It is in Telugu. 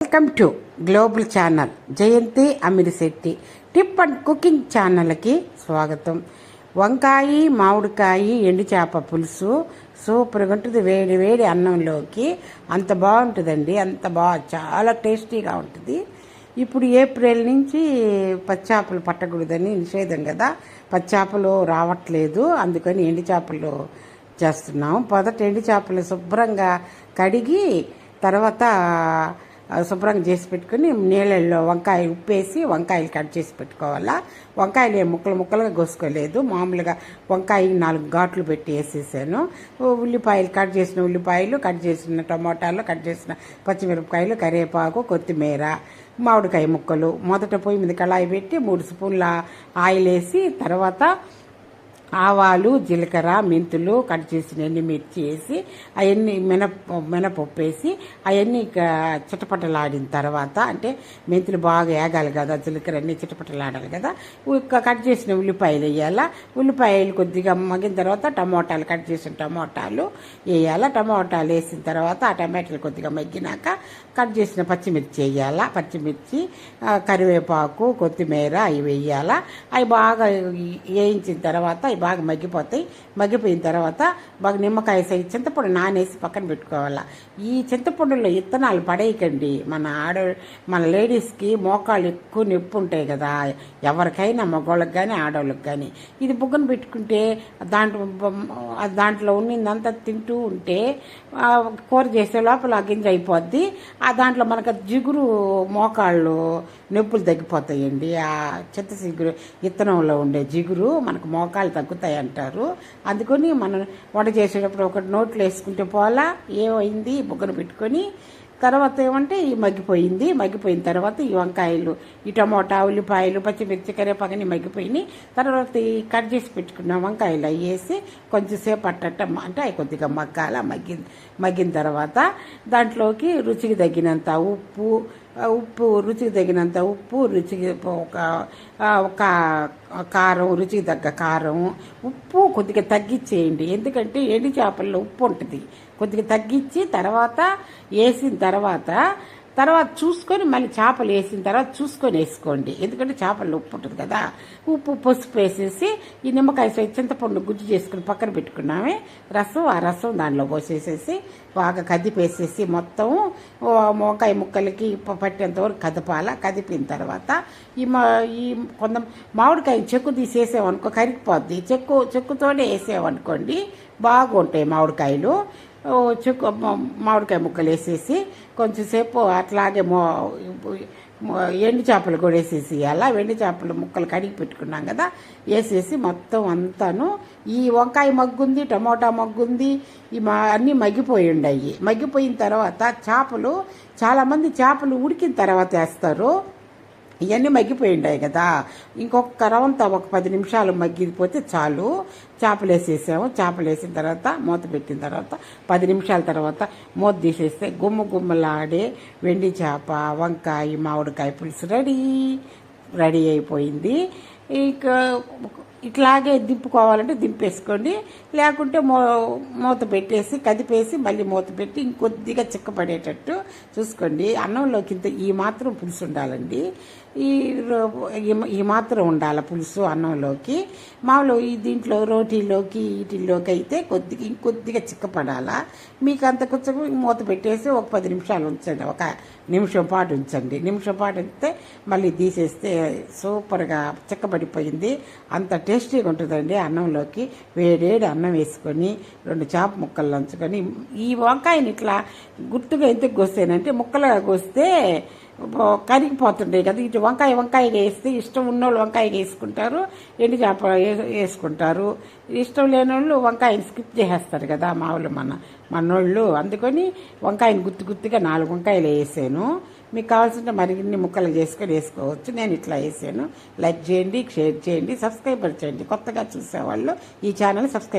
Welcome to global channel Jayanthi Amirisetti tip and cooking ఛానల్కి స్వాగతం. వంకాయ మామిడికాయ ఎండు చేప పులుసు సూపర్గా ఉంటుంది. వేడి వేడి అన్నంలోకి అంత బాగుంటుందండి. అంత బాగా చాలా టేస్టీగా ఉంటుంది. ఇప్పుడు ఏప్రిల్ నుంచి పచ్చాపలు పట్టకూడదని నిషేధం కదా. పచ్చాపలు రావట్లేదు. అందుకని ఎండు చేపలు చేస్తున్నాం. మొదట ఎండు చేపలు శుభ్రంగా కడిగి తర్వాత శుభ్రంగా చేసి పెట్టుకుని నీళ్ళల్లో వంకాయ ఉప్పేసి వంకాయలు కట్ చేసి పెట్టుకోవాలా? వంకాయలు ఏం ముక్కలు ముక్కలుగా కోసుకోలేదు. మామూలుగా వంకాయ నాలుగు ఘాట్లు పెట్టి వేసేసాను. ఉల్లిపాయలు కట్ చేసిన ఉల్లిపాయలు కట్ చేసిన టమోటాలు కట్ చేసిన పచ్చిమిరపకాయలు కరివేపాకు కొత్తిమీర మామిడికాయ ముక్కలు. మొదట పొయ్యి మీద కళాయి పెట్టి మూడు స్పూన్ల ఆయిల్ వేసి తర్వాత ఆవాలు జీలకర్ర మెంతులు కట్ చేసిన ఎన్ని మిర్చి వేసి అవన్నీ మినప మినపప్పు వేసి అవన్నీ చిటపటలాడిన తర్వాత అంటే మెంతులు బాగా వేగాలి కదా జీలకర్ర అన్నీ చిటపటలాడాలి కదా కట్ చేసిన ఉల్లిపాయలు వేయాలా ఉల్లిపాయలు కొద్దిగా మగిన తర్వాత టమోటాలు కట్ చేసిన టమోటాలు వేయాలా టమోటాలు వేసిన తర్వాత ఆ టమాటాలు కొద్దిగా మగ్గినాక కట్ చేసిన పచ్చిమిర్చి వేయాలా పచ్చిమిర్చి కరివేపాకు కొత్తిమీర అవి వేయాలా అవి బాగా వేయించిన తర్వాత అవి బాగా మగ్గిపోతాయి. మగ్గిపోయిన తర్వాత బాగా నిమ్మకాయ సైజు చింతపండు నానేసి పక్కన పెట్టుకోవాలా. ఈ చింతపండులో ఇత్తనాలు పడేయకండి. మన ఆడ మన లేడీస్కి మోకాళ్ళు ఎక్కువ నొప్పి ఉంటాయి కదా. ఎవరికైనా మగవాళ్ళకి కానీ ఆడవాళ్ళకి కానీ ఇది బుగ్గన పెట్టుకుంటే దాంట్లో దాంట్లో ఉన్నదంతా తింటూ ఉంటే కూర చేసే లోపల గింజ అయిపోద్ది. ఆ దాంట్లో మనకు జిగురు మోకాళ్ళు నొప్పులు తగ్గిపోతాయండి. ఆ చింత సిగురు ఇత్తనంలో ఉండే జిగురు మనకు మోకాళ్ళు తగ్గుతాయి అంటారు అందుకని మనం వంట చేసేటప్పుడు ఒకటి నోట్లో వేసుకుంటే పోలా ఏమైంది? బుగ్గన పెట్టుకొని తర్వాత ఏమంటే ఈ మగ్గిపోయింది. మగ్గిపోయిన తర్వాత ఈ వంకాయలు ఈ టమోటా ఉల్లిపాయలు పచ్చిమిర్చి కరివేపాకని మగ్గిపోయినాయి. తర్వాత ఈ కట్ చేసి పెట్టుకున్న వంకాయలు అవి వేసి కొంచెంసేపు పట్టట అంటే అవి కొద్దిగా మగ్గాల. మగ్గి మగ్గిన తర్వాత దాంట్లోకి రుచికి తగినంత ఉప్పు ఉప్పు రుచికి తగినంత ఉప్పు రుచికి ఒక ఒక కారం రుచికి తగ్గ కారం ఉప్పు కొద్దిగా తగ్గించేయండి ఎందుకంటే ఎండి చేపల్లో ఉప్పు ఉంటుంది. కొద్దిగా తగ్గించి తర్వాత వేసిన తర్వాత తర్వాత చూసుకొని మళ్ళీ చేపలు వేసిన తర్వాత చూసుకొని వేసుకోండి. ఎందుకంటే చేపల్లో ఉప్పు ఉంటుంది కదా. ఉప్పు పసుపు వేసేసి ఈ నిమ్మకాయ సైజు చింతపండు గుజ్జు చేసుకుని పక్కన పెట్టుకున్నామే. రసం ఆ రసం దానిలో పోసేసేసి బాగా కదిపేసేసి మొత్తం ఓ వంకాయ ముక్కలకి పట్టేంతవరకు పట్టేంత వరకు కదపాల. కదిపిన తర్వాత ఈ మా ఈ కొంత మామిడికాయ చెక్కు తీసేసామనుకో కరిగిపోద్ది. చెక్కు చెక్కుతోనే వేసామనుకోండి బాగుంటాయి మామిడికాయలు. వచ్చి చెక్కు మామిడికాయ ముక్కలు వేసేసి కొంచెంసేపు అట్లాగే మో మో- ఎండు చేపలు కూడా వేసేసి అలా ఎండు చేపలు ముక్కలు కడిగి పెట్టుకున్నాం కదా వేసేసి మొత్తం అంతాను. ఈ వంకాయ మగ్గుంది టమోటా మగ్గుంది ఈ మా అన్నీ మగ్గిపోయి ఉండయి. మగ్గిపోయిన తర్వాత చేపలు చాలామంది చేపలు ఉడికిన తర్వాత వేస్తారు. ఇవన్నీ మగ్గిపోయిండాయి కదా. ఇంకొక రవంతా ఒక పది నిమిషాలు మగ్గిపోతే చాలు. చేపలు వేసేసాము. చేపలు వేసిన తర్వాత మూత పెట్టిన తర్వాత పది నిమిషాల తర్వాత మూత తీసేస్తే గుమ్మ గుమ్మలాడే వెండి చేప వంకాయ మామిడికాయ పులుసు రెడీ. రెడీ అయిపోయింది. ఇక ఇట్లాగే దింపుకోవాలంటే దింపేసుకోండి. లేకుంటే మో మూత పెట్టేసి కదిపేసి మళ్ళీ మూత పెట్టి ఇంకొద్దిగా చిక్కపడేటట్టు చూసుకోండి. అన్నంలోకి ఇంత ఈ మాత్రం పులుసు ఉండాలండి. ఈ రో- ఈ- ఈ మాత్రం ఉండాలి పులుసు అన్నంలోకి. మామూలు ఈ దీంట్లో రోటీలోకి వీటిల్లోకి అయితే కొద్దిగా ఇంకొద్దిగా చిక్కపడాలా. మీకు అంత కొంచెం మూత పెట్టేసి ఒక పది నిమిషాలు ఉంచండి. ఒక నిమిషం పాటు ఉంచండి. నిమిషం పాటు ఉంచితే మళ్ళీ తీసేస్తే సూపర్గా చిక్కబడిపోయింది అంత టేస్టీగా ఉంటుందండి అన్నంలోకి. వేడేడి అన్నం వేసుకొని రెండు చేప ముక్కలు లంచుకొని ఈ వంకాయని ఇట్లా గుర్తుగా ఎందుకు కోసానంటే ముక్కలుగా కోస్తే కరిగిపోతుంటాయి కదా. ఇటు వంకాయ వంకాయ వేస్తే ఇష్టం ఉన్నోళ్ళు వంకాయ వేసుకుంటారు ఎండు చేప వేసుకుంటారు. ఇష్టం లేని వాళ్ళు వంకాయని స్కిప్ చేసేస్తారు కదా మామూలు మన మనోళ్ళు. అందుకని వంకాయని గుర్తు గుర్తుగా నాలుగు వంకాయలు వేసాను. మీకు కావాల్సిన మరిన్ని ముక్కలు చేసుకొని వేసుకోవచ్చు. నేను ఇట్లా వేసాను. లైక్ చేయండి షేర్ చేయండి సబ్స్క్రైబర్ చేయండి. కొత్తగా చూసేవాళ్ళు ఈ ఛానల్ సబ్స్క్రైబ్